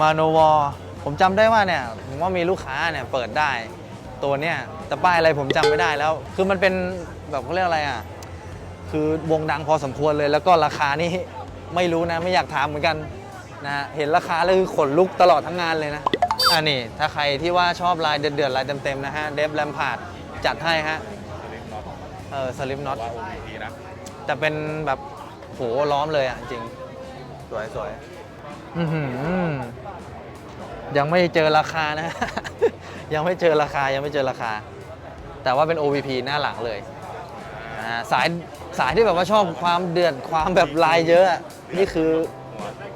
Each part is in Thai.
มาโนวอผมจำได้ว่าเนี่ยผมว่ามีลูกค้าเนี่ยเปิดได้ตัวเนี่ยแต่ป้ายอะไรผมจำไม่ได้แล้ว คือมันเป็นแบบเขาเรียกอะไรอะคือวงดังพอสมควรเลย แล้วก็ราคานี่ไม่รู้นะไม่อยากถามเหมือนกันนะฮะเห็นราคาแล้วคือขนลุกตลอดทั้งงานเลยนะอ่านี่ถ้าใครที่ว่าชอบลายเดือดๆลายเต็มๆนะฮะเดฟแลมพาร์ดจัดให้ฮะสลิปน็อตเออสลิปน็อตว่า OPP นะแต่เป็นแบบโหล้อมเลยอะจริง สวยสวยอื้อหือ ยังไม่เจอราคานะ ยังไม่เจอราคายังไม่เจอราคา แต่ว่าเป็น OVP หน้าหลังเลยสายสายที่แบบว่าชอบความเดือดความแบบลายเยอะอะนี่คือ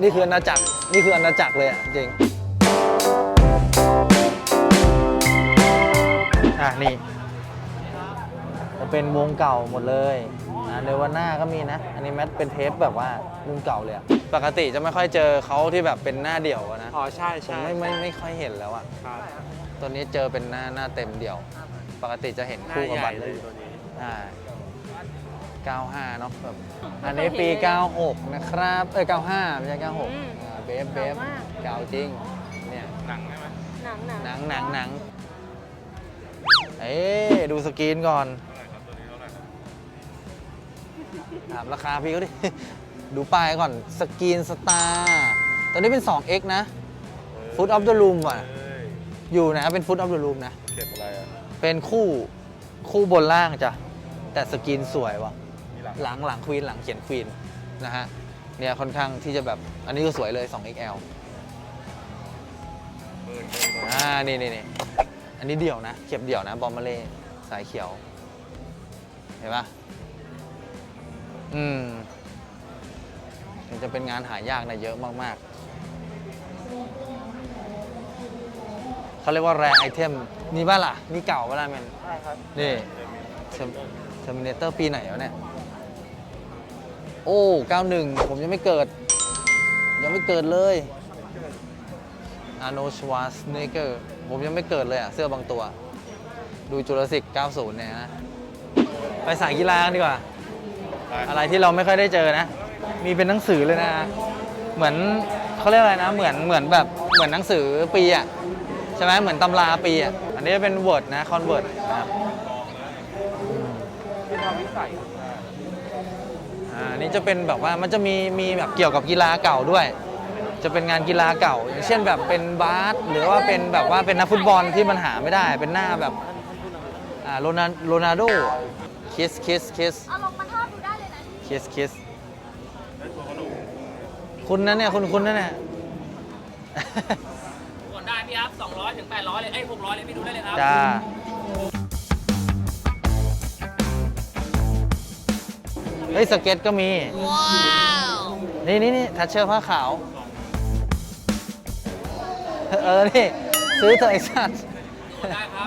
นี่คืออาณาจักรนี่คืออาณาจักรเลยอะจริง อะนี่ เป็นวงเก่าหมดเลยนะเนวาน่าก็มีนะ อันนี้แมทเป็นเทปแบบว่ารุ่นเก่าเลยอะปกติจะไม่ค่อยเจอเขาที่แบบเป็นหน้าเดี่ยวอะนะ อ๋อใช่ผมใช่ไม่ไม่ไม่ค่อยเห็นแล้วอะครับตัวนี้เจอเป็นหน้าหน้าเต็มเดี่ยว ปกติจะเห็นหน้าคู่กับใหญ่บัตรเลเลยยตัวนี้ อ่า95 เนาะแบบอันนี้ปี 96 นะครับ เอ้ย95 ไม่ใช่ 96อ่าเบฟเบฟเก่าจริง เนี่ย หนังใช่ไหมหนังหนังหนังหนังหนังเอ๊ะดูสกรีนก่อน ถามราคาพี่เขาดิ ดูป้ายก่อนสกรีนสตาร์ตอนนี้เป็น 2x นะ Foot of the Room อะเอ้ยอยู่นะเป็น Foot of the Room นะ เก็บอะไรอะ เป็นคู่คู่บนล่างจ้ะ แต่สกรีนสวยว่ะ มีหลังหลังหลังควีนหลังเขียนควีนนะฮะเนี่ยค่อนข้างที่จะแบบอันนี้ก็สวยเลย 2XL หมื่นหมื่นหมื่นอ่านี่นี่นี่อันนี้เดี่ยวนะ เข็บเดี่ยวนะ บอมเบเล่สายเขียว เห็นปะ อืมมันจะเป็นงานหายากนะเยอะมากๆ เขาเรียกว่าแรไอเทม นี่บ้าล่ะ นี่เก่าบ้าล่ะแมนใช่ครับนี่เทอร์มินเตอร์ปีไหนวะเนี่ย โอ้ 91 ผมยังไม่เกิด ยังไม่เกิดเลยอาโนชวาสเนเกอร์ผมยังไม่เกิดเลยอะเสื้อบางตัว ดูจุลศิษย์90 เนี่ยนะ ไปสายกีฬากันดีกว่าไป อะไรที่เราไม่ค่อยได้เจอนะ มีเป็นหนังสือเลยนะ เหมือนเขาเรียกอะไรนะ เหมือนเหมือนแบบเหมือนหนังสือปีอะใช่ไหมเหมือนตำราปีอะอันนี้เป็น Word นะ Convert นะครับที่ทำวิสัยอ่านี่จะเป็นแบบว่ามันจะมีมีแบบเกี่ยวกับกีฬาเก่าด้วย จะเป็นงานกีฬาเก่า อย่างเช่นแบบเป็นบาสหรือว่าเป็นแบบว่าเป็นนักฟุตบอลที่มันหาไม่ได้ เป็นหน้าแบบอ่าโรนัลโรนัลโดคิสคิสคิสเอาลงมา คิสคิสคุณนั่นเนี่ย คุณคุณนั่นเนี่ย กดได้พี่ครับ200ถึง800เลย เอ้ย600เลยพี่ดูได้เลยครับจ้า เฮ้ย สเก็ตก็มีว้าวนี่นี่นี่ทัชเชอร์ผ้าขาว เออ นี่ ซื้อเถอะไอ้สัตว์ได้ครับ